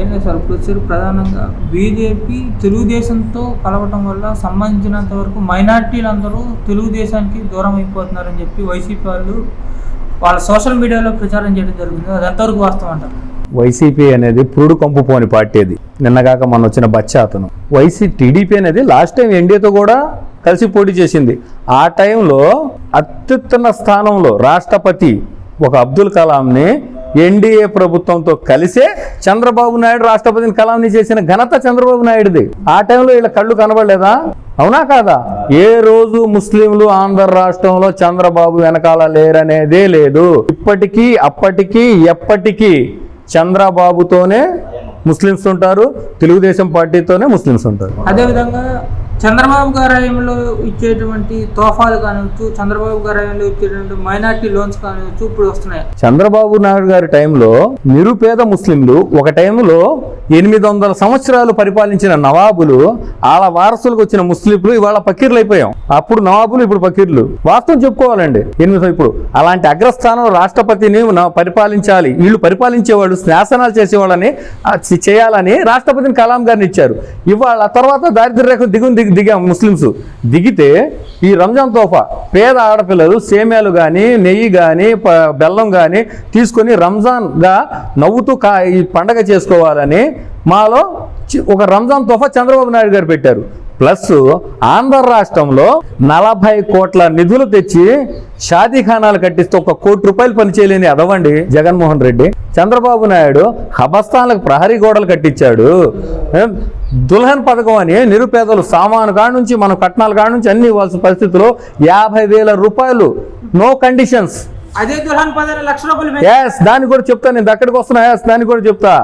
ఏం లేదు సార్ ఇప్పుడు వచ్చారు ప్రధానంగా బీజేపీ తెలుగుదేశంతో కలవటం వల్ల సంబంధించినంత వరకు మైనార్టీలందరూ తెలుగుదేశానికి దూరం అయిపోతున్నారని చెప్పి వైసీపీ వాళ్ళు వాళ్ళ సోషల్ మీడియాలో ప్రచారం చేయడం జరుగుతుంది అది ఎంతవరకు వాస్తవం అంటారు? వైసీపీ అనేది పురుడు కంపు పోని పార్టీ అది. నిన్నగాక మన వచ్చిన బచ్చ అతను. వైసీ టీడీపీ అనేది లాస్ట్ టైం ఎన్డీఏతో కూడా కలిసి పోటీ చేసింది. ఆ టైంలో అత్యుత్తమ స్థానంలో రాష్ట్రపతి ఒక అబ్దుల్ కలాంని ఎన్డీఏ ప్రభుత్వంతో కలిసే చంద్రబాబు నాయుడు రాష్ట్రపతిని కలాంని చేసిన ఘనత చంద్రబాబు నాయుడుది. ఆ టైంలో వీళ్ళ కళ్ళు కనబడలేదా? అవునా కాదా? ఏ రోజు ముస్లింలు ఆంధ్ర రాష్ట్రంలో చంద్రబాబు వెనకాల లేరనేదే లేదు. ఇప్పటికీ అప్పటికీ ఎప్పటికీ చంద్రబాబుతోనే ముస్లిమ్స్ ఉంటారు తెలుగుదేశం పార్టీతోనే ముస్లిమ్స్ ఉంటారు. అదేవిధంగా చంద్రబాబు గారాయంలో ఇచ్చేటువంటి తోఫాలు కానివచ్చు చంద్రబాబు గారాయంలో ఇచ్చేటువంటి మైనార్టీ లోన్స్ కానివచ్చు ఇప్పుడు వస్తున్నాయి. చంద్రబాబు నాయుడు గారి టైంలో నిరుపేద ముస్లింలు ఒక టైంలో ఎనిమిది వందల సంవత్సరాలు పరిపాలించిన నవాబులు వాళ్ళ వారసులకు వచ్చిన ముస్లింలు ఇవాళ పకీర్లు అయిపోయాం అప్పుడు నవాబులు ఇప్పుడు పకీర్లు. వాస్తవం చెప్పుకోవాలండి. ఎనిమిది ఇప్పుడు? అలాంటి అగ్రస్థానం రాష్ట్రపతిని పరిపాలించాలి. వీళ్ళు పరిపాలించేవాళ్ళు శాసనాలు చేసేవాళ్ళని చేయాలని రాష్ట్రపతిని కలాం గారిని ఇచ్చారు. ఇవాళ తర్వాత దారిద్ర్య రేఖ దిగుని దిగి దిగాం ముస్లిమ్స్ దిగితే ఈ రంజాన్ తోఫా పేద ఆడపిల్లలు సేమ్యాలు కానీ నెయ్యి కానీ బెల్లం కానీ తీసుకొని రంజాన్గా నవ్వుతూ కా ఈ పండగ చేసుకోవాలని మాలో ఒక రంజాన్ తోఫా చంద్రబాబు నాయుడు గారు పెట్టారు. ప్లస్ ఆంధ్ర రాష్ట్రంలో నలభై కోట్ల నిధులు తెచ్చి షాదీఖానాలు కట్టిస్తే ఒక కోటి రూపాయలు పని చేయలేని అదవండి జగన్మోహన్ రెడ్డి. చంద్రబాబు నాయుడు హబస్థాన్లకు ప్రహరీ గోడలు కట్టించాడు. దుల్హన్ పథకం అని నిరుపేదలు సామాను కాడ నుంచి మన కట్నాల కాడ నుంచి అన్ని ఇవ్వాల్సిన పరిస్థితిలో యాభై వేల రూపాయలు నో కండిషన్స్ అదే దుల్హన్ లక్షల రూపాయలు ఎస్ దాన్ని కూడా చెప్తా నేను అక్కడికి వస్తున్నా? ఎస్ దాన్ని కూడా చెప్తా.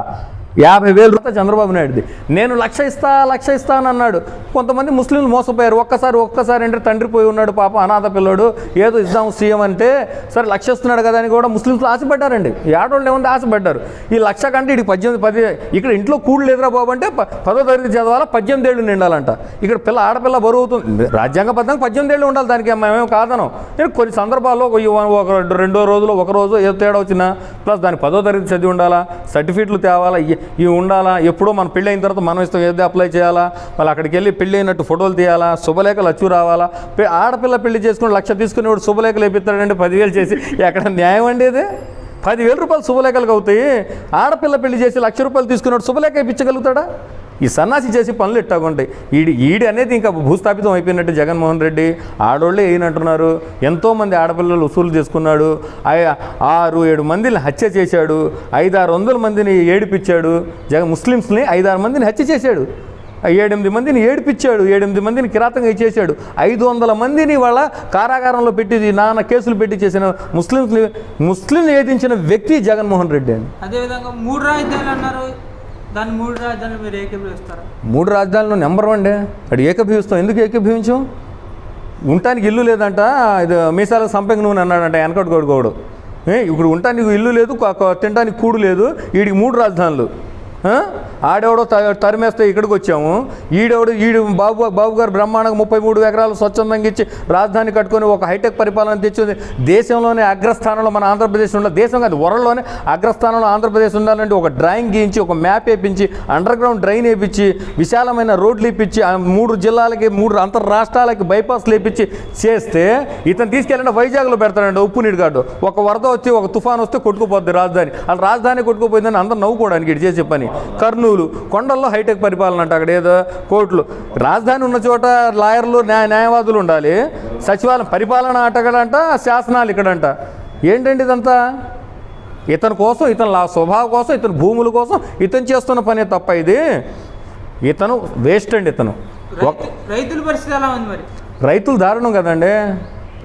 యాభై వేలు రూపాయలు చంద్రబాబు నాయుడుది. నేను లక్ష ఇస్తా లక్ష ఇస్తా అని అన్నాడు. కొంతమంది ముస్లింలు మోసపోయారు. ఒక్కసారి ఒక్కసారి అంటే తండ్రి పోయి ఉన్నాడు పాప అనాథ పిల్లడు. ఏదో ఇద్దాం సీఎం అంటే సరే లక్ష ఇస్తున్నాడు కదా అని కూడా ముస్లింలు ఆశపడ్డారండి. ఏడోళ్ళు ఏముంది ఆశపడ్డారు. ఈ లక్ష కంటే ఇటు పద్దెనిమిది పది ఇక్కడ ఇంట్లో కూడు లేదురా బాబు అంటే ప- పదో తరగతి చదవాలా పద్దెనిమిది ఏళ్ళు నిండాలంట. ఇక్కడ పిల్ల ఆడపిల్ల బరువు అవుతుంది. రాజ్యాంగబద్ధంగా పద్దెనిమిది ఏళ్ళు ఉండాలి దానికి మేమేం కాదనం. నేను కొన్ని సందర్భాల్లో ఒక రెండో రోజులో ఒక రోజు ఏదో తేడా వచ్చినా ప్లస్ దాని పదో తరగతి చదివి ఉండాలా సర్టిఫికెట్లు తేవాలా ఇవి ఉండాలా? ఎప్పుడో మన పెళ్ళి అయిన తర్వాత మనం ఇస్తాం ఏదో అప్లై చేయాలా? మళ్ళీ అక్కడికి వెళ్ళి పెళ్ళి అయినట్టు ఫోటోలు తీయాలా? శుభలేఖలు అచ్చు రావాలా? ఆడపిల్ల పెళ్ళి చేసుకుని లక్ష తీసుకునేవాడు శుభలేఖలు వేపిస్తాడంటే పదివేలు చేసి ఎక్కడ న్యాయం అండి ఇది? పదివేల రూపాయలు శుభలేఖలకు అవుతాయి. ఆడపిల్ల పెళ్ళి చేసి లక్ష రూపాయలు తీసుకున్నాడు శుభలేఖ ఇప్పించగలుగుతాడా ఈ సన్నాసి చేసి పనులు ఎట్టాగుంటాయి ఈడి ఈడి అనేది ఇంకా భూస్థాపితం అయిపోయినట్టు జగన్మోహన్ రెడ్డి ఆడోళ్ళే అయినంటున్నారు. ఎంతోమంది ఆడపిల్లలు వసూలు చేసుకున్నాడు. ఆరు ఏడు మందిని హత్య చేశాడు. ఐదారు వందల మందిని ఏడిపించాడు. జగన్ ముస్లిమ్స్ని ఐదారు మందిని హత్య చేశాడు. ఏడెనిమిది మందిని ఏడిపించాడు. ఏడెనిమిది మందిని కిరాతంగా ఇచ్చేసాడు ఐదు వందల మందిని వాళ్ళ కారాగారంలో పెట్టి నాన్న కేసులు పెట్టి చేసిన ముస్లింస్ని ముస్లింని ఏదించిన వ్యక్తి జగన్మోహన్ రెడ్డి అని. అదేవిధంగా మూడు రాజధానులు అన్నారు. దాన్ని మూడు రాజధానులు మీరు ఏకీభవిస్తారా. మూడు రాజధానులు నెంబర్ వన్ డే? అటు ఏకభవిస్తాం ఎందుకు ఏకభవించాం ఉండటానికి ఇల్లు లేదంట. ఇది మీసాల సంపెంగ నూనె అన్నాడంట వెనకటి కొడుకోడు ఇప్పుడు ఉండటానికి ఇల్లు లేదు తినడానికి కూడు లేదు. వీడికి మూడు రాజధానులు. ఆడెవడో త- తరిమేస్తే ఇక్కడికి వచ్చాము. ఈడెవడు ఈడు బాబు బాబు గారు బ్రహ్మాండంగా ముప్పై మూడు ఎకరాలు స్వచ్ఛందంగా ఇచ్చి రాజధాని కట్టుకొని ఒక హైటెక్ పరిపాలన తెచ్చింది. దేశంలోనే అగ్రస్థానంలో మన ఆంధ్రప్రదేశ్ ఉండాలి. దేశం కాదు వరల్డ్లోనే అగ్రస్థానంలో ఆంధ్రప్రదేశ్ ఉండాలంటే ఒక డ్రాయింగ్ గీయించి ఒక మ్యాప్ వేయించి అండర్ గ్రౌండ్ డ్రైన్ వేయించి విశాలమైన రోడ్లు ఇప్పించి మూడు జిల్లాలకి మూడు అంతర్ రాష్ట్రాలకి బైపాస్ లేపించి చేస్తే ఇతను తీసుకెళ్ళండి వైజాగ్లో పెడతాడండి ఉప్పు నీడు కాడు ఒక వరద వచ్చి ఒక తుఫాన్ వస్తే కొట్టుకుపోద్ది రాజధాని. అలా రాజధాని కొట్టుకుపోయిందని అందరు నవ్వుకోవడానికి ఇటు చేసే పని. కర్నూలు కొండల్లో హైటెక్ పరిపాలన అంట అక్కడ ఏదో కోర్టులు. రాజధాని ఉన్న చోట లాయర్లు న్యాయ న్యాయవాదులు ఉండాలి. సచివాలయం పరిపాలన అటగడంట శాసనాలు ఇక్కడంట. ఏంటండి ఇదంతా? ఇతని కోసం ఇతని లా స్వభావం కోసం ఇతని భూముల కోసం ఇతను చేస్తున్న పనే తప్ప ఇది. ఇతను వేస్ట్ అండి ఇతను. రైతుల పరిస్థితి ఎలా ఉంది మరి? రైతులు దారుణం కదండి.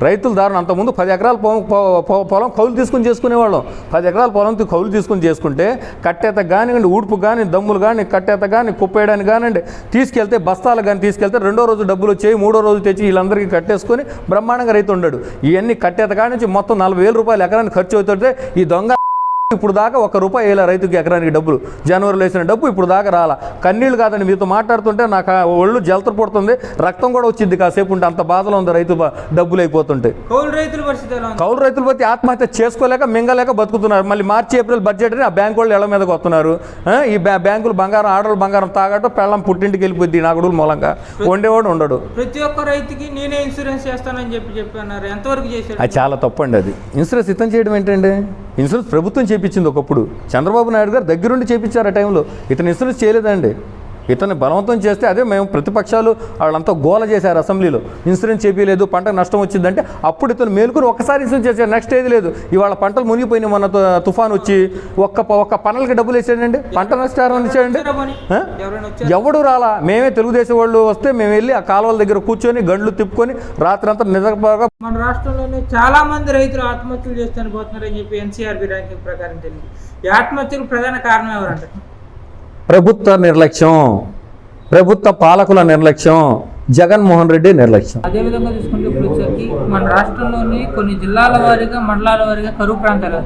రైతులు దారుణం. అంతకుముందు పది ఎకరాల పొలం పొ- పొలం కౌలు తీసుకుని చేసుకునేవాళ్ళం. పది ఎకరాల పొలం కౌలు తీసుకుని చేసుకుంటే కట్టేత కానివ్వండి ఊడుపు కానీ దమ్ములు కానీ కట్టేత కానీ కుప్పేయడానికి కానివ్వండి తీసుకెళ్తే బస్తాలు కానీ తీసుకెళ్తే రెండో రోజు డబ్బులు వచ్చాయి మూడో రోజు తెచ్చి వీళ్ళందరికీ కట్టేసుకొని బ్రహ్మాండంగా రైతు ఉండడు. ఇవన్నీ కట్టేత కాడి నుంచి మొత్తం నలభై వేల రూపాయలు ఎకరానికి ఖర్చు అవుతుంటే ఈ దొంగ ఇప్పుడు దాకా ఒక రూపాయి వేయాల రైతుకి ఎకరానికి డబ్బులు. జనవరిలో వేసిన డబ్బు ఇప్పుడు దాకా రాలా. కన్నీళ్ళు కాదండి మీతో మాట్లాడుతుంటే నాకు ఒళ్ళు జలత పడుతుంది రక్తం కూడా వచ్చింది కాసేపు ఉంటే అంత బాధలో ఉంది రైతు డబ్బులు అయిపోతుంటే. కౌలు రైతుల కౌలు రైతులు బట్టి ఆత్మహత్య చేసుకోలేక మింగలేక బతుకుతున్నారు. మళ్ళీ మార్చి ఏప్రిల్ బడ్జెట్ అని ఆ బ్యాంకు వాళ్ళు ఇళ్ళ మీదకి వస్తున్నారు. ఈ బ్యా బ్యాంకులు బంగారం ఆడవాళ్ళు బంగారం తాగటం పెళ్ళం పుట్టింటికి వెళ్ళిపోద్ది నా గడువులు మూలంగా. వండేవాడు ఉండడు. ప్రతి ఒక్క రైతుకి నేనే ఇన్సూరెన్స్ చేస్తానని చెప్పి చెప్పన్నారు ఎంతవరకు చేశారు అది చాలా తప్పండి అది. ఇన్సూరెన్స్ ఇతం చేయడం ఏంటండి? ఇన్సూరెన్స్ ప్రభుత్వం చేయించింది ఒకప్పుడు. చంద్రబాబు నాయుడు గారు దగ్గరుండి చేయించారు ఆ టైంలో. ఇతను ఇన్సూరెన్స్ చేయలేదండి. ఇతన్ని బలవంతం చేస్తే అదే మేము ప్రతిపక్షాలు వాళ్ళంతా గోల చేశారు అసెంబ్లీలో. ఇన్సూరెన్స్ చేపించలేదు పంటకు నష్టం వచ్చిందంటే అప్పుడు ఇతను మేలుకుని ఒక్కసారి ఇన్సూరెన్స్ చేశారు నెక్స్ట్ ఏది లేదు. ఇవాళ పంటలు మునిగిపోయినాయి మొన్న తు- తుఫాన్ వచ్చి ఒక్క ఒక్క పనులకి డబ్బులు వేసాడండి. పంట ఇచ్చాడండి? ఎవరైనా వచ్చారు? ఎవడు రాలా? మేమే తెలుగుదేశం వాళ్ళు వస్తే మేము వెళ్ళి ఆ కాలువల దగ్గర కూర్చొని గండ్లు తిప్పుకొని రాత్రంతా నిద్రపోగా మన రాష్ట్రంలోనే చాలా మంది రైతులు ఆత్మహత్యలు చేసి చనిపోతున్నారని చెప్పి ఎన్సీఆర్బి ర్యాంకింగ్ ప్రకారం తెలియదు. ఈ ఆత్మహత్యలకు ప్రధాన కారణం ఎవరంటే? ప్రభుత్వ నిర్లక్ష్యం ప్రభుత్వ పాలకుల నిర్లక్ష్యం జగన్మోహన్ రెడ్డి నిర్లక్ష్యం. అదే విధంగా చూసుకుంటే ఇప్పుడు వచ్చేసరికి మన రాష్ట్రంలోని కొన్ని జిల్లాల వారీగా మండలాల వారీగా కరువు ప్రాంతాలు.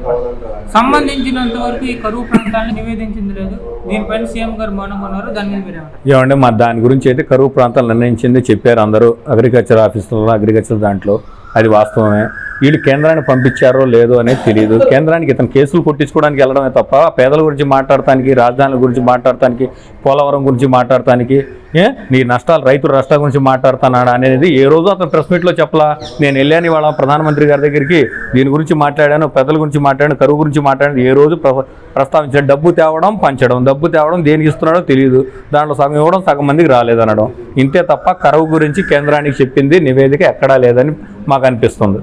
సంబంధించినంత వరకు ఈ కరువు ప్రాంతాలను నివేదించింది లేదు. దీనిపైన సీఎం గారు మౌనంగా ఉన్నారు దాని మీద మా దాని గురించి అయితే కరువు ప్రాంతాలు నిర్ణయించింది చెప్పారు అందరూ. అగ్రికల్చర్ ఆఫీసులలో అగ్రికల్చర్ దాంట్లో. అది వాస్తవమే. వీళ్ళు కేంద్రాన్ని పంపించారో లేదో అనేది తెలియదు కేంద్రానికి ఇతను కేసులు కొట్టించుకోవడానికి వెళ్ళడమే తప్ప పేదల గురించి మాట్లాడటానికి రాజధానుల గురించి మాట్లాడటానికి పోలవరం గురించి మాట్లాడటానికి ఏ? నీ నష్టాలు రైతుల నష్టాల గురించి మాట్లాడుతున్నాడు అనేది ఏ రోజు అతను ప్రెస్ మీట్లో చెప్పలా? నేను వెళ్ళాను ఇవాళ ప్రధానమంత్రి గారి దగ్గరికి దీని గురించి మాట్లాడాను పెద్దల గురించి మాట్లాడాను కరువు గురించి మాట్లాడాను ఏ రోజు ప్ర- ప్రస్తావించాడు డబ్బు తేవడం పంచడం డబ్బు తేవడం దేనికి ఇస్తున్నాడో తెలియదు దాంట్లో సగం ఇవ్వడం సగం మందికి రాలేదనడం. ఇంతే తప్ప కరువు గురించి కేంద్రానికి చెప్పింది నివేదిక ఎక్కడా లేదని మాకు అనిపిస్తుంది.